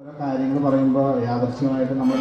കാര്യങ്ങൾ പറയുമ്പോൾ യാദർശികമായിട്ട് നമ്മൾ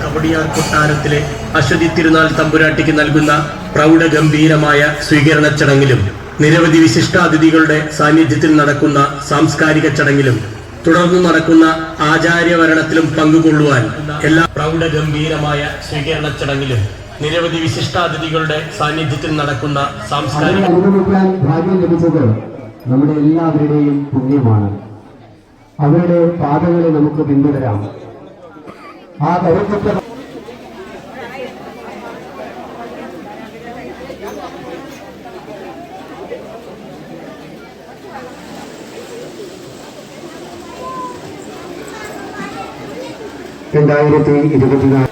കവടിയാർ കൊട്ടാരത്തിലെ അശ്വതി തിരുനാൾ തമ്പുരാട്ടിക്ക് നൽകുന്ന പ്രൗഢഗംഭീരമായ സ്വീകരണ ചടങ്ങിലും നിരവധി വിശിഷ്ടാതിഥികളുടെ സാന്നിധ്യത്തിൽ നടക്കുന്ന സാംസ്കാരിക ചടങ്ങിലും തുടർന്ന് നടക്കുന്ന ആചാര്യവരണത്തിലും പങ്കുകൊള്ളുവാൻ എല്ലാ പ്രൗഢഗംഭീരമായ സ്വീകരണ ചടങ്ങിലും നിരവധി വിശിഷ്ടാതിഥികളുടെ സാന്നിധ്യത്തിൽ നടക്കുന്ന സാംസ്കാരിക അനുഭവിക്കാൻ ഭാഗ്യം ലഭിച്ചത് നമ്മുടെ എല്ലാവരുടെയും പുണ്യമാണ്. അവരുടെ പാതകളെ നമുക്ക് പിന്തുടരാം. ആ കരുത്തത്തെ രണ്ടായിരത്തി ഇരുപത്തിനാല്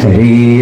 ഹരേ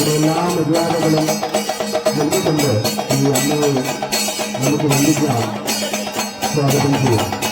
നമ്മുടെ എല്ലാ മര്യാദകളും നൽകിക്കൊണ്ട് ഈ അമ്മയെ നമുക്ക് വന്ദിക്കാം. സ്വാഗതം ചെയ്യാം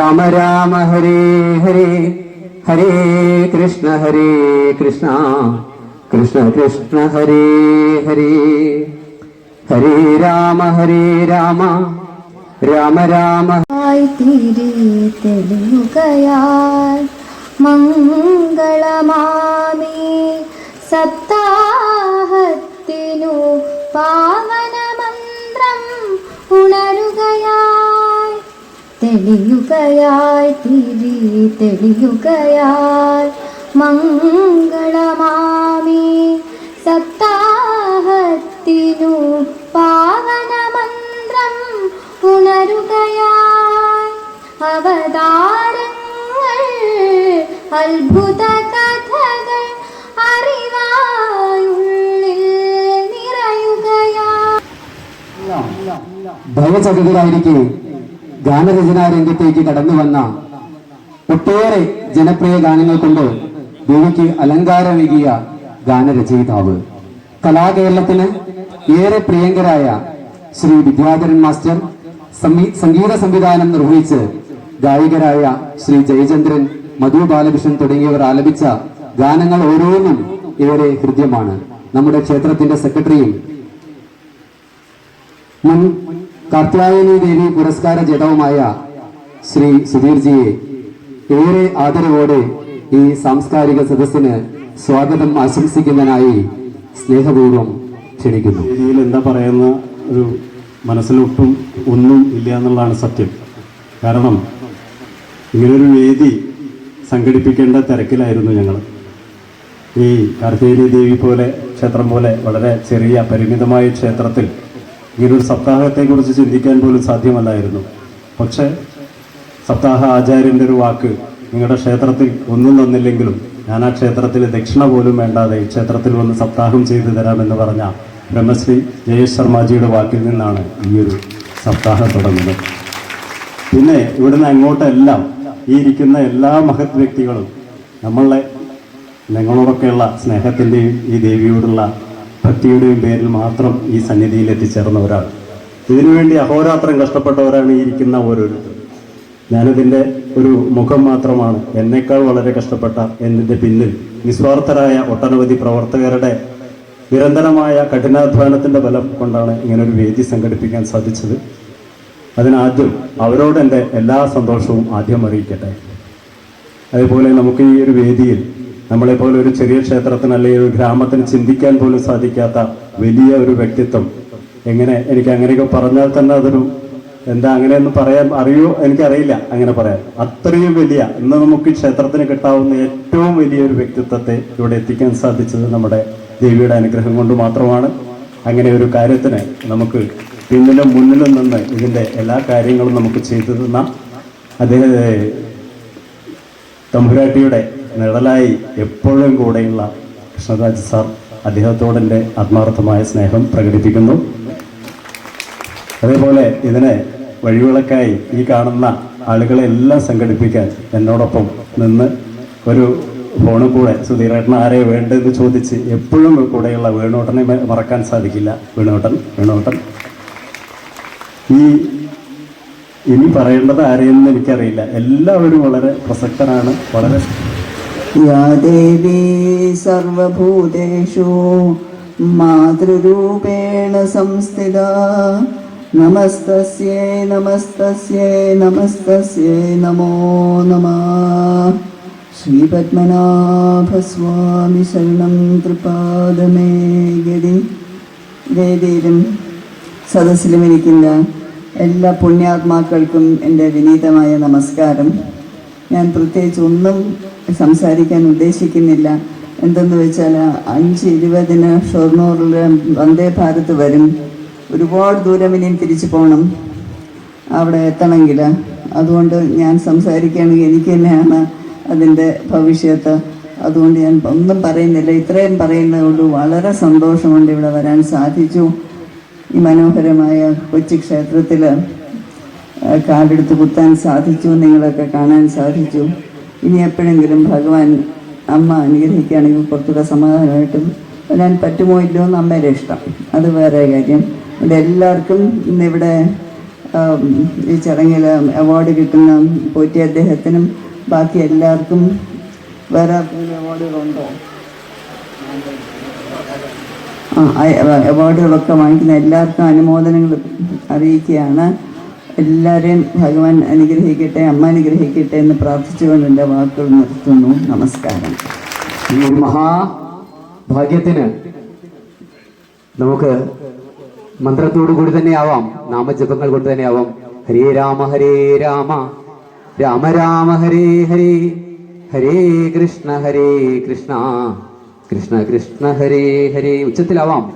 രാമ രാമ ഹരേ ഹരേ ഹരേ കൃഷ്ണ ഹരേ കൃഷ്ണ കൃഷ്ണ കൃഷ്ണ ഹരേ ഹരേ ഹരേ രാമ ഹരേ രാമ രാമ രാമ തീരെ തെളിയുകയാൽ മംഗളമാമി സപ്താഹത്തിനു പാവനമന്ത്രം ഉണരുകയായി തെളിയുകയായി തിരി തെളിയുകയായി. മംഗളമാമി സപ്താഹത്തിനു പാവനമന്ത്രം ഉണരുകയായി. അവതാരങ്ങൾ അത്ഭുത കഥകൾ അറിവായുള്ളിൽ നിറയുകയായി. ഭയചകിതരായിരിക്കെ. ഗാനരചനാ രംഗത്തേക്ക് കടന്നു വന്ന ഒട്ടേറെ ജനപ്രിയ ഗാനങ്ങൾ കൊണ്ട് ദേവിക്ക് അലങ്കാരമേകിയ ഗാനരചയിതാവ്. കലാകേരളത്തിന് ഏറെ പ്രിയങ്കരായ ശ്രീ വിദ്യാധരൻ മാസ്റ്റർ സംഗീത സംവിധാനം നിർവഹിച്ച് ഗായകരായ ശ്രീ ജയചന്ദ്രൻ മധു ബാലകൃഷ്ണൻ തുടങ്ങിയവർ ആലപിച്ച ഗാനങ്ങൾ ഓരോന്നും ഏറെ ഹൃദ്യമാണ്. നമ്മുടെ ക്ഷേത്രത്തിന്റെ സെക്രട്ടറിയും കാർത്യായനി ദേവി പുരസ്കാര ജേതാവുമായ ശ്രീ സുധീർജിയെ ഏറെ ആദരവോടെ ഈ സാംസ്കാരിക സദസ്സിന് സ്വാഗതം ആശംസിക്കുന്നതിനായി സ്നേഹപൂർവം ക്ഷണിക്കുന്നു. രീതിയിൽ എന്താ പറയുന്ന ഒരു മനസ്സിലൊട്ടും ഒന്നും ഇല്ല എന്നുള്ളതാണ് സത്യം. കാരണം ഇങ്ങനൊരു വേദി സംഘടിപ്പിക്കേണ്ട തിരക്കിലായിരുന്നു ഞങ്ങൾ. ഈ കാർത്തികേയ ദേവി പോലെ ക്ഷേത്രം പോലെ വളരെ ചെറിയ പരിമിതമായ ക്ഷേത്രത്തിൽ ഇങ്ങനൊരു സപ്താഹത്തെക്കുറിച്ച് ചിന്തിക്കാൻ പോലും സാധ്യമല്ലായിരുന്നു. പക്ഷേ സപ്താഹ ആചാര്യന്റെ ഒരു വാക്ക് നിങ്ങളുടെ ക്ഷേത്രത്തിൽ ഒന്നും തന്നില്ലെങ്കിലും ഞാൻ ആ ക്ഷേത്രത്തിൽ ദക്ഷിണ പോലും വേണ്ടാതെ ക്ഷേത്രത്തിൽ വന്ന് സപ്താഹം ചെയ്തു തരാമെന്ന് പറഞ്ഞ ബ്രഹ്മശ്രീ ജയേഷ് ശർമാജിയുടെ വാക്കിൽ നിന്നാണ് ഈ ഒരു സപ്താഹം തുടങ്ങുന്നത്. പിന്നെ ഇവിടുന്ന് അങ്ങോട്ടെല്ലാം ഈ ഇരിക്കുന്ന എല്ലാ മഹത് വ്യക്തികളും നമ്മളെ ഞങ്ങളോടൊക്കെയുള്ള സ്നേഹത്തിന്റെയും ഈ ദേവിയോടുള്ള ഭക്തിയുടെയും പേരിൽ മാത്രം ഈ സന്നിധിയിൽ എത്തിച്ചേർന്ന ഒരാൾ ഇതിനുവേണ്ടി അഹോരാത്രം കഷ്ടപ്പെട്ടവരാണ് ഇരിക്കുന്ന ഓരോരുത്തരും. ഞാനതിന്റെ ഒരു മുഖം മാത്രമാണ് എന്നേക്കാൾ വളരെ കഷ്ടപ്പെട്ട എന്നതിന്റെ പിന്നിൽ നിസ്വാർത്ഥരായ ഒട്ടനവധി പ്രവർത്തകരുടെ നിരന്തരമായ കഠിനാധ്വാനത്തിന്റെ ബലം കൊണ്ടാണ് ഇങ്ങനൊരു വേദി സംഘടിപ്പിക്കാൻ സാധിച്ചത്. അതിനാദ്യം അവരോട് എന്റെ എല്ലാ സന്തോഷവും ആദ്യം അറിയിക്കട്ടെ. അതുപോലെ നമുക്ക് ഈ ഒരു വേദിയിൽ നമ്മളെപ്പോലെ ഒരു ചെറിയ ക്ഷേത്രത്തിന് അല്ലെങ്കിൽ ഒരു ഗ്രാമത്തിന് ചിന്തിക്കാൻ പോലും സാധിക്കാത്ത വലിയ ഒരു വ്യക്തിത്വം. എങ്ങനെ? എനിക്ക് അങ്ങനെയൊക്കെ പറഞ്ഞാൽ തന്നെ അതൊരു എന്താ അങ്ങനെയൊന്നും പറയാൻ അറിയോ? എനിക്കറിയില്ല അങ്ങനെ പറയാൻ. അത്രയും വലിയ ഇന്ന് നമുക്ക് ക്ഷേത്രത്തിന് കിട്ടാവുന്ന ഏറ്റവും വലിയ ഒരു വ്യക്തിത്വത്തെ ഇവിടെ എത്തിക്കാൻ സാധിച്ചത് നമ്മുടെ ദേവിയുടെ അനുഗ്രഹം കൊണ്ട് മാത്രമാണ്. അങ്ങനെ ഒരു കാര്യത്തിന് നമുക്ക് പിന്നിലും മുന്നിലും നിന്ന് ഇതിന്റെ എല്ലാ കാര്യങ്ങളും നമുക്ക് ചെയ്തു തന്ന അദ്ദേഹം തമ്പുരാട്ടിയുടെ നിഴലായി എപ്പോഴും കൂടെയുള്ള കൃഷ്ണരാജ് സാർ അദ്ദേഹത്തോടെ ആത്മാർത്ഥമായ സ്നേഹം പ്രകടിപ്പിക്കുന്നു. അതേപോലെ ഇതിനെ വഴിവിളക്കായി ഈ കാണുന്ന ആളുകളെ എല്ലാം സംഘടിപ്പിക്കാൻ എന്നോടൊപ്പം നിന്ന് ഒരു ഫോണിൽ കൂടെ സുധീരേട്ടൻ ആരെ വേണ്ടെന്ന് ചോദിച്ച് എപ്പോഴും കൂടെയുള്ള വേണുവേട്ടനെ മറക്കാൻ സാധിക്കില്ല. വേണുവേട്ടൻ വേണുവേട്ടൻ ഈ ഇനി പറയേണ്ടത് ആരെയെന്ന് എനിക്കറിയില്ല. എല്ലാവരും വളരെ പ്രസക്തനാണ് വളരെ യാ ദേവി സർവഭൂതേഷു മാതൃരൂപേണ സംസ്ഥിത. നമസ്തസ്യേ നമസ്തസ്യേ നമസ്തസ്യേ നമോ നമ. ശ്രീപത്മനാഭസ്വാമി ശരണം തൃപാദമേ ഗതി. വേദിയിലും സദസ്സിലും ഇരിക്കുന്ന എല്ലാ പുണ്യാത്മാക്കൾക്കും എന്റെ വിനീതമായ നമസ്കാരം. ഞാൻ പ്രത്യേകിച്ച് ഒന്നും സംസാരിക്കാൻ ഉദ്ദേശിക്കുന്നില്ല. എന്തെന്ന് വെച്ചാൽ അഞ്ച് ഇരുപതിന് ഷൊർണൂറിൽ വന്ദേ ഭാരത് വരും. ഒരുപാട് ദൂരം ഇനിയും തിരിച്ചു പോകണം അവിടെ എത്തണമെങ്കിൽ. അതുകൊണ്ട് ഞാൻ സംസാരിക്കുകയാണെങ്കിൽ എനിക്ക് തന്നെയാണ് അതിന്റെ ഭവിഷ്യത്ത്. അതുകൊണ്ട് ഞാൻ ഒന്നും പറയുന്നില്ല. ഇത്രയും പറയുന്നതേ ഉള്ളൂ. വളരെ സന്തോഷമുണ്ട് ഇവിടെ വരാൻ സാധിച്ചു. ഈ മനോഹരമായ കൊച്ചി ക്ഷേത്രത്തിൽ കാലെടുത്ത് കുത്താൻ സാധിച്ചു നിങ്ങളൊക്കെ കാണാൻ സാധിച്ചു. ഇനി എപ്പോഴെങ്കിലും ഭഗവാൻ അമ്മ അനുഗ്രഹിക്കുകയാണെങ്കിൽ കുറച്ചുകൂടെ സമാധാനമായിട്ടും വരാൻ പറ്റുമോ ഇല്ലയോ എന്ന് അമ്മയുടെ ഇഷ്ടം. അത് വേറെ കാര്യം. ഇവിടെ എല്ലാവർക്കും ഇന്നിവിടെ ഈ ചടങ്ങിൽ അവാർഡ് കിട്ടുന്ന പോറ്റി അദ്ദേഹത്തിനും ബാക്കി എല്ലാവർക്കും വേറെ അവാർഡുകളുണ്ടോ ആ അവാർഡുകളൊക്കെ വാങ്ങിക്കുന്ന എല്ലാവർക്കും അനുമോദനങ്ങൾ അറിയിക്കുകയാണ്. എല്ലാവരെയും ഭഗവാൻ അനുഗ്രഹിക്കട്ടെ അമ്മ അനുഗ്രഹിക്കട്ടെ എന്ന് പ്രാർത്ഥിച്ചുകൊണ്ട് എന്റെ വാക്കുകൾ നിർത്തുന്നു. നമസ്കാരം. ഈ മഹാഭാഗ്യത്തിന് നമുക്ക് മന്ത്രത്തോടു കൂടി തന്നെ ആവാം നാമജപങ്ങൾ കൊണ്ട് തന്നെ ആവാം. ഹരേ രാമ ഹരേ രാമ. രാമ രാമ ഹരേ ഹരേ. ഹരേ കൃഷ്ണ ഹരേ കൃഷ്ണ. കൃഷ്ണ കൃഷ്ണ ഹരേ ഹരേ. ഉച്ചത്തിലാവാം.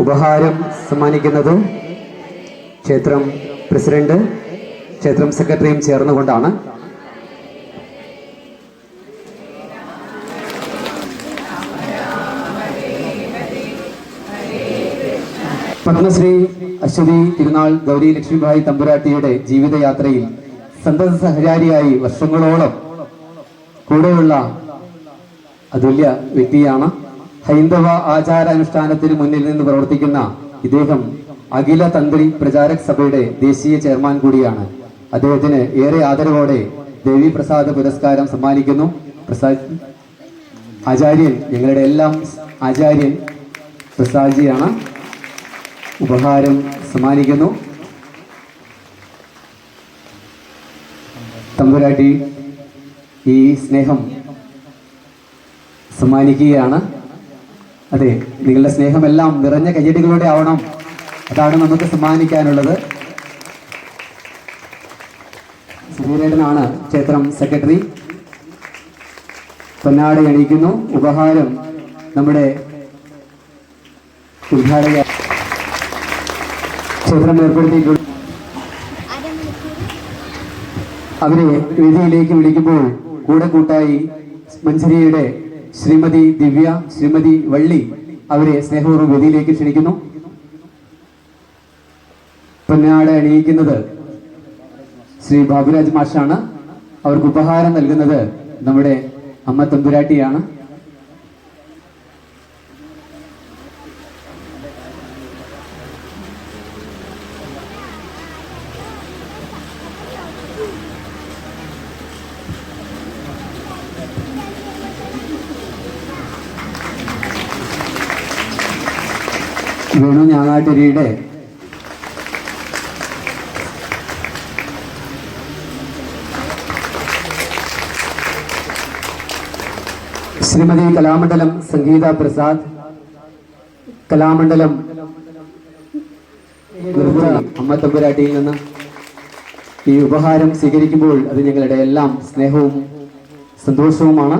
ഉപഹാരം സമ്മാനിക്കുന്നത് ക്ഷേത്രം പ്രസിഡന്റ് ക്ഷേത്രം സെക്രട്ടറിയും ചേർന്നുകൊണ്ടാണ്. പത്മശ്രീ അശ്വതി തിരുനാൾ ഗൗരി ലക്ഷ്മിഭായ് തമ്പുരാട്ടിയുടെ ജീവിതയാത്രയിൽ സന്തത സഹചാരിയായി വർഷങ്ങളോളം കൂടെയുള്ള അതുല്യ വ്യക്തിയാണ്. ഹൈന്ദവ ആചാരാനുഷ്ഠാനത്തിന് മുന്നിൽ നിന്ന് പ്രവർത്തിക്കുന്ന ഇദ്ദേഹം അഖില തന്ത്രി പ്രചാരക് സഭയുടെ ദേശീയ ചെയർമാൻ കൂടിയാണ്. അദ്ദേഹത്തിന് ഏറെ ആദരവോടെ ദേവി പ്രസാദ് പുരസ്കാരം സമ്മാനിക്കുന്നു. പ്രസാദ് ആചാര്യൻ ഞങ്ങളുടെ എല്ലാം ആചാര്യൻ പ്രസാദ്ജിയാണ്. ഉപഹാരം സമ്മാനിക്കുന്നു. തമ്പുരാട്ടി ഈ സ്നേഹം സമ്മാനിക്കുകയാണ്. അതെ നിങ്ങളുടെ സ്നേഹമെല്ലാം നിറഞ്ഞ കയ്യടികളോടെ ആവണം. അതാണ് നമുക്ക് സമ്മാനിക്കാനുള്ളത്. സുധീരേടനാണ് ക്ഷേത്രം സെക്രട്ടറി. പൊന്നാട് അണിയിക്കുന്നു ഉപഹാരം നമ്മുടെ ഉദ്ഘാടക ക്ഷേത്രം ഏർപ്പെടുത്തിയിട്ടുണ്ട്. അവരെ വേദിയിലേക്ക് വിളിക്കുമ്പോൾ കൂടെ കൂട്ടായി മഞ്ചരിയുടെ ശ്രീമതി ദിവ്യ ശ്രീമതി വള്ളി അവരെ സ്നേഹപൂർവം വേദിയിലേക്ക് ക്ഷണിക്കുന്നു. പൊന്നാട അണിയിക്കുന്നത് ശ്രീ ബാബുരാജ് മാഷാണ്. അവർക്ക് ഉപഹാരം നൽകുന്നത് നമ്മുടെ അമ്മ തമ്പുരാട്ടിയാണ്. വേണു ശ്രീമതി കലാമണ്ഡലം സംഗീത പ്രസാദ്. കലാമണ്ഡലം അമ്മ തമ്പുരാട്ടിയിൽ നിന്ന് ഈ ഉപഹാരം സ്വീകരിക്കുമ്പോൾ അത് ഞങ്ങളുടെ എല്ലാം സ്നേഹവും സന്തോഷവുമാണ്.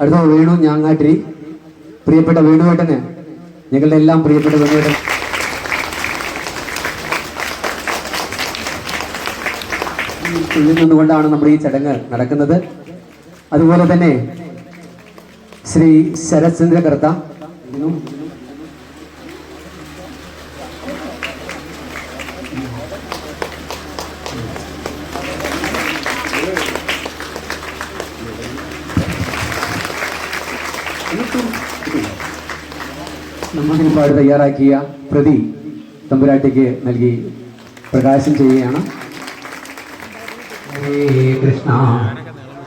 അടുത്ത വേണു ഞാങ്ങാട്ടിരി. പ്രിയപ്പെട്ട വേണുവേട്ടന് ഞങ്ങളുടെ എല്ലാം പ്രിയപ്പെട്ട വേണുവേട്ടൻ. ഉള്ളിൽ നിന്നുകൊണ്ടാണ് നമ്മുടെ ഈ ചടങ്ങ് നടക്കുന്നത്. അതുപോലെ തന്നെ ശ്രീ ശരത്ചന്ദ്ര കർത്ത നമ്മളിപ്പാട് തയ്യാറാക്കിയ പ്രതി തമ്പുരാട്ടിക്ക് നൽകി പ്രകാശം ചെയ്യുകയാണ്. ഹരേ കൃഷ്ണ.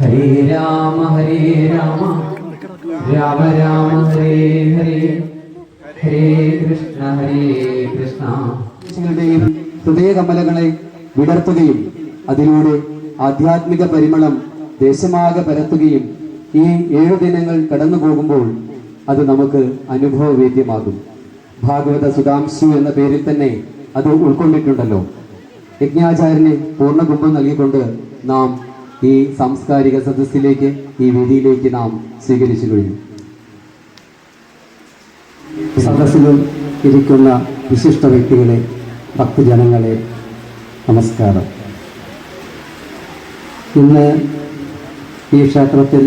ഹരേ രാമ ഹരേ രാമ. രാമ രാമ ഹരേ ഹരേ. ഹരേ കൃഷ്ണ ഹരേ കൃഷ്ണ. ഹൃദയ കമലങ്ങളെ വിടർത്തുകയും അതിലൂടെ ആധ്യാത്മിക പരിമളം ദേശമാകെ പരത്തുകയും ഈ ഏഴു ദിനങ്ങൾ കടന്നു പോകുമ്പോൾ അത് നമുക്ക് അനുഭവവേദ്യമാകും. ഭാഗവത സുധാംശു എന്ന പേരിൽ തന്നെ അത് ഉൾക്കൊണ്ടിട്ടുണ്ടല്ലോ. യജ്ഞാചാര്യന് പൂർണകുംഭം നൽകിക്കൊണ്ട് നാം ഈ സാംസ്കാരിക സദസ്സിലേക്ക് ഈ വേദിയിലേക്ക് നാം സ്വീകരിച്ചു കഴിഞ്ഞു. സദസ്സിലും ഇരിക്കുന്ന വിശിഷ്ട വ്യക്തികളെ ഭക്തജനങ്ങളെ നമസ്കാരം. ഇന്ന് ഈ ക്ഷേത്രത്തിൽ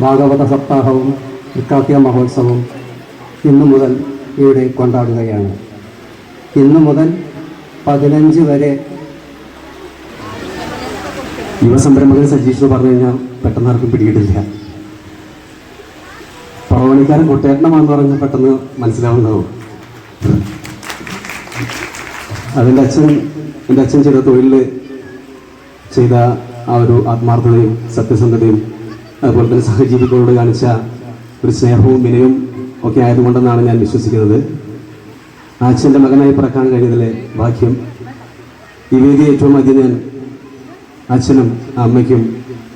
ഭാഗവത സപ്താഹവും തൃക്കാർത്തിക മഹോത്സവവും ഇന്നു മുതൽ ഇവിടെ കൊണ്ടാടുകയാണ്. ഇന്നു മുതൽ പതിനഞ്ച് വരെ യുവസംരംഭകൻ സജീഷ് പറഞ്ഞു കഴിഞ്ഞാൽ പെട്ടെന്ന് ആർക്കും പിടികിട്ടില്ല. പറവണിക്കാരൻ കുട്ടേട്ടനമാണെന്ന് പറഞ്ഞാൽ പെട്ടെന്ന് മനസ്സിലാവുന്നതാവും. അതിന്റെ അച്ഛൻ എന്റെ അച്ഛൻ ചെയ്ത തൊഴിൽ ചെയ്ത ആ ഒരു ആത്മാർത്ഥതയും സത്യസന്ധതയും അതുപോലെ തന്നെ സഹജീവികളോട് കാണിച്ച ഒരു സ്നേഹവും വിനയവും ഒക്കെ ആയതുകൊണ്ടെന്നാണ് ഞാൻ വിശ്വസിക്കുന്നത്. ആ അച്ഛന്റെ മകനായി പിറക്കാൻ കഴിഞ്ഞതിലെ ഭാഗ്യം. ഈ വേദി ഏറ്റവും ആദ്യം ഞാൻ അച്ഛനും അമ്മയ്ക്കും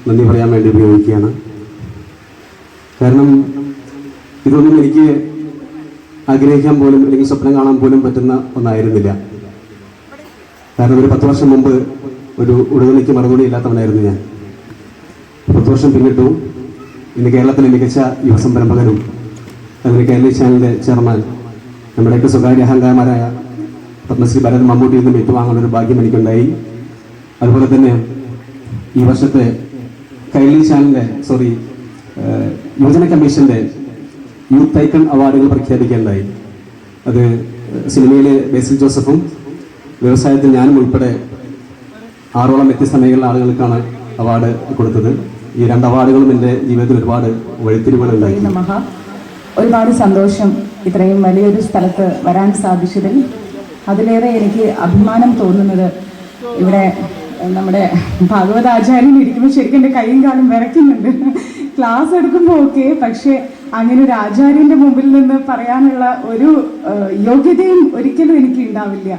നന്ദി പറയാൻ വേണ്ടി ഉപയോഗിക്കുകയാണ്. കാരണം ഇതൊന്നും എനിക്ക് ആഗ്രഹിക്കാൻ പോലും അല്ലെങ്കിൽ സ്വപ്നം കാണാൻ പോലും പറ്റുന്ന ഒന്നായിരുന്നില്ല. കാരണം ഒരു പത്ത് വർഷം മുമ്പ് ഒരു ഉടുതുണിക്ക് മറുപടി ഇല്ലാത്തവനായിരുന്നു ഞാൻ. പത്ത് വർഷം പിന്നിട്ടു ഇന്ന് കേരളത്തിലെ മികച്ച യുവസംരംഭകനും അതുപോലെ കേരള ചാനലിന്റെ ചെയർമാൻ നമ്മുടെയൊക്കെ സ്വകാര്യ അഹങ്കാരന്മാരായ പത്മശ്രീ ഭരത് മമ്മൂട്ടിയിൽ നിന്നും ഏറ്റുവാങ്ങാനുള്ള ഒരു ഭാഗ്യം എനിക്കുണ്ടായി. അതുപോലെ തന്നെ ഈ വർഷത്തെ കൈലി ചാനലിന്റെ സോറി യുവജന കമ്മീഷന്റെ യൂത്ത് ഐക്കൺ അവാർഡുകൾ പ്രഖ്യാപിക്കേണ്ടായി അത് സിനിമയിലെ ബേസിൽ ജോസഫും വ്യവസായത്തിൽ ഞാനും ഉൾപ്പെടെ ആറോളം വ്യത്യസ്ത മേഖലയിലെ ആളുകൾക്കാണ് അവാർഡ് കൊടുത്തത്. ഈ രണ്ട് അവാർഡുകളും എന്റെ ജീവിതത്തിൽ ഒരുപാട് നമഃ. ഒരുപാട് സന്തോഷം ഇത്രയും വലിയൊരു സ്ഥലത്ത് വരാൻ സാധിച്ചതിൽ. അതിലേറെ എനിക്ക് അഭിമാനം തോന്നുന്നത് ഇവിടെ നമ്മുടെ ഭാഗവതാചാര്യൻ ഇരിക്കുമ്പോൾ ശരിക്കും എന്റെ കൈയും കാലും വിറയ്ക്കുന്നുണ്ട്. ക്ലാസ് എടുക്കുമ്പോൾ ഓക്കെ പക്ഷേ അങ്ങനെ ഒരു ആചാര്യന്റെ മുമ്പിൽ നിന്ന് പറയാനുള്ള ഒരു യോഗ്യതയും ഒരിക്കലും എനിക്ക് ഉണ്ടാവില്ല.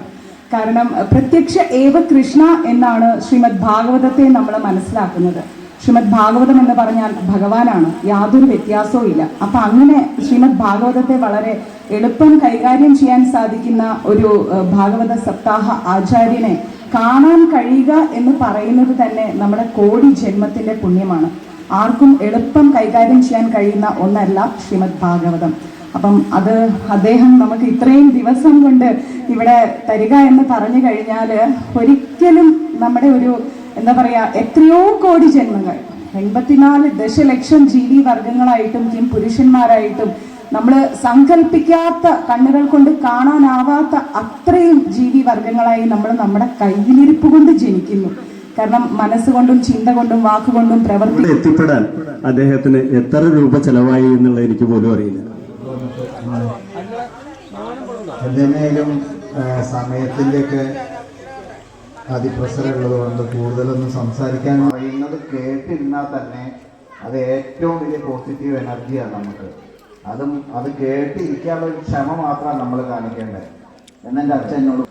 കാരണം പ്രത്യക്ഷ ഏവ കൃഷ്ണ എന്നാണ് ശ്രീമദ് ഭാഗവതത്തെ നമ്മൾ മനസ്സിലാക്കുന്നത്. ശ്രീമദ് ഭാഗവതം എന്ന് പറഞ്ഞാൽ ഭഗവാനാണ് യാതൊരു വ്യത്യാസവും ഇല്ല. അപ്പൊ അങ്ങനെ ശ്രീമദ് ഭാഗവതത്തെ വളരെ എളുപ്പം കൈകാര്യം ചെയ്യാൻ സാധിക്കുന്ന ഒരു ഭാഗവത സപ്താഹ ആചാര്യനെ കാണാൻ കഴിയുക എന്ന് പറയുന്നത് തന്നെ നമ്മുടെ കോടി ജന്മത്തിന്റെ പുണ്യമാണ്. ആർക്കും എളുപ്പം കൈകാര്യം ചെയ്യാൻ കഴിയുന്ന ഒന്നല്ല ശ്രീമദ് ഭാഗവതം. അപ്പം അത് അദ്ദേഹം നമുക്ക് ഇത്രയും ദിവസം കൊണ്ട് ഇവിടെ തരിക എന്ന് പറഞ്ഞു കഴിഞ്ഞാൽ ഒരിക്കലും നമ്മുടെ ഒരു എന്താ പറയുക എത്രയോ കോടി ജന്മങ്ങൾ. എൺപത്തിനാല് ദശലക്ഷം ജീവി വർഗങ്ങളായിട്ടും പുരുഷന്മാരായിട്ടും നമ്മൾ സങ്കല്പിക്കാത്ത കണ്ണുകൾ കൊണ്ട് കാണാനാവാത്ത അത്രയും ജീവി വർഗങ്ങളായി നമ്മൾ നമ്മുടെ കയ്യിലിരിപ്പ് കൊണ്ട് ജനിക്കുന്നു. കാരണം മനസ്സുകൊണ്ടും ചിന്ത കൊണ്ടും വാക്കുകൊണ്ടും പ്രവർത്തി എത്തിപ്പെടാൻ അദ്ദേഹത്തിന് എത്ര രൂപ ചെലവായി എന്നുള്ളത് എനിക്ക് പോലും അറിയില്ല. എന്തിനേലും സമയത്തിന്റെയൊക്കെ അതിപ്രസരമുള്ളത് കൊണ്ട് കൂടുതലൊന്നും സംസാരിക്കാൻ പറയുന്നത് കേട്ടിരുന്നാൽ തന്നെ അത് ഏറ്റവും വലിയ പോസിറ്റീവ് എനർജിയാണ് നമുക്ക്. അതും അത് കേട്ടിരിക്കാനുള്ള ക്ഷമ മാത്രമാണ് നമ്മൾ കാണിക്കേണ്ടത്. എന്നെന്റെ അച്ഛനോട്